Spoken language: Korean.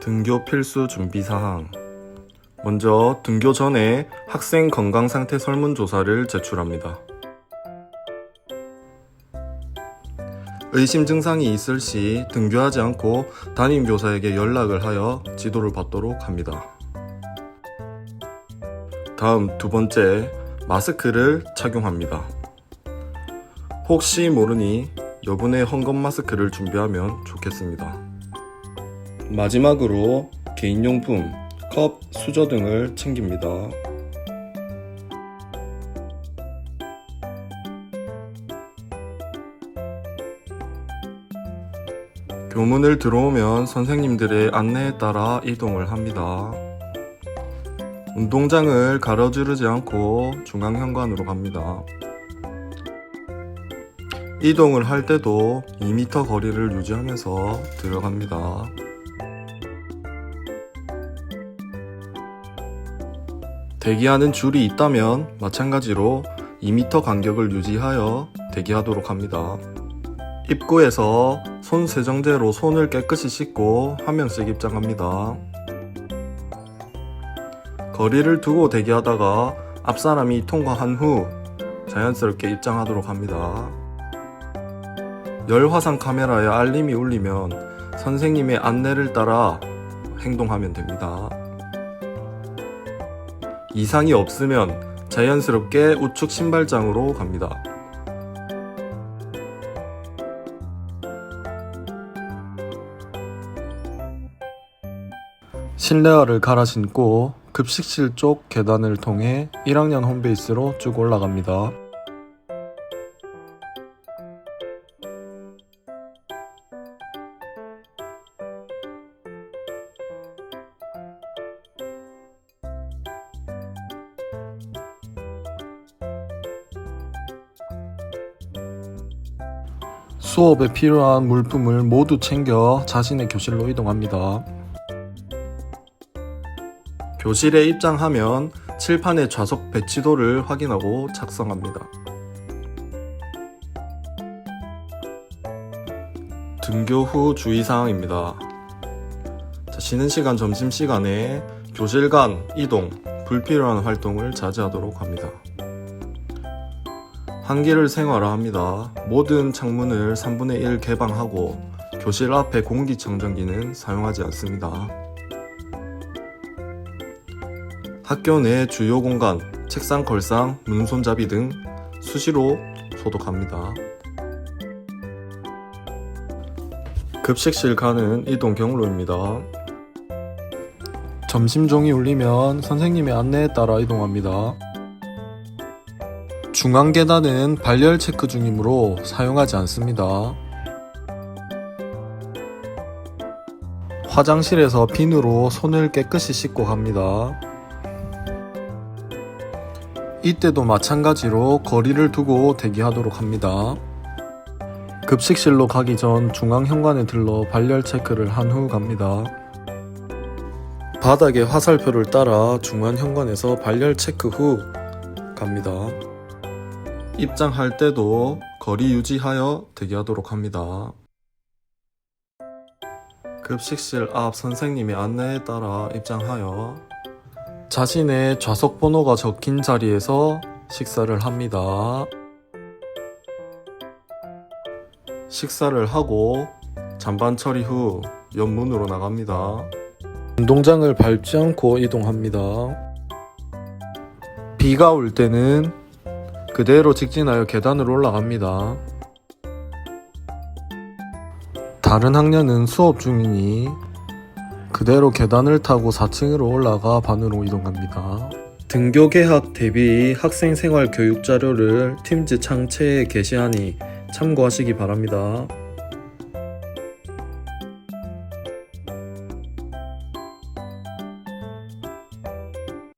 등교 필수 준비 사항. 먼저 등교 전에 학생 건강 상태 설문조사를 제출합니다. 의심 증상이 있을 시 등교하지 않고 담임교사에게 연락을 하여 지도를 받도록 합니다. 다음 두 번째, 마스크를 착용합니다. 혹시 모르니 여분의 헝겊 마스크를 준비하면 좋겠습니다. 마지막으로 개인용품, 컵, 수저 등을 챙깁니다. 교문을 들어오면 선생님들의 안내에 따라 이동을 합니다. 운동장을 가로지르지 않고 중앙현관으로 갑니다. 이동을 할 때도 2m 거리를 유지하면서 들어갑니다. 대기하는 줄이 있다면 마찬가지로 2m 간격을 유지하여 대기하도록 합니다. 입구에서 손 세정제로 손을 깨끗이 씻고 한 명씩 입장합니다. 거리를 두고 대기하다가 앞 사람이 통과한 후 자연스럽게 입장하도록 합니다. 열화상 카메라에 알림이 울리면 선생님의 안내를 따라 행동하면 됩니다. 이상이 없으면 자연스럽게 우측 신발장으로 갑니다. 실내화를 갈아 신고 급식실 쪽 계단을 통해 1학년 홈베이스로 쭉 올라갑니다. 수업에 필요한 물품을 모두 챙겨 자신의 교실로 이동합니다. 교실에 입장하면 칠판의 좌석 배치도를 확인하고 작성합니다. 등교 후 주의사항입니다. 자, 쉬는 시간 점심시간에 교실 간 이동, 불필요한 활동을 자제하도록 합니다. 한기를 생활화합니다. 모든 창문을 3분의 1 개방하고 교실 앞에 공기청정기는 사용하지 않습니다. 학교 내 주요 공간, 책상 걸상, 문 손잡이 등 수시로 소독합니다. 급식실 가는 이동 경로입니다. 점심종이 울리면 선생님의 안내에 따라 이동합니다. 중앙 계단은 발열 체크 중이므로 사용하지 않습니다. 화장실에서 비누로 손을 깨끗이 씻고 갑니다. 이때도 마찬가지로 거리를 두고 대기하도록 합니다. 급식실로 가기 전 중앙 현관에 들러 발열 체크를 한 후 갑니다. 바닥에 화살표를 따라 중앙 현관에서 발열 체크 후 갑니다. 입장할 때도 거리 유지하여 대기하도록 합니다. 급식실 앞 선생님의 안내에 따라 입장하여 자신의 좌석 번호가 적힌 자리에서 식사를 합니다. 식사를 하고 잔반 처리 후 옆문으로 나갑니다. 운동장을 밟지 않고 이동합니다. 비가 올 때는 그대로 직진하여 계단을 올라갑니다. 다른 학년은 수업 중이니 그대로 계단을 타고 4층으로 올라가 반으로 이동합니다. 등교 개학 대비 학생 생활 교육 자료를 팀즈 창체에 게시하니 참고하시기 바랍니다.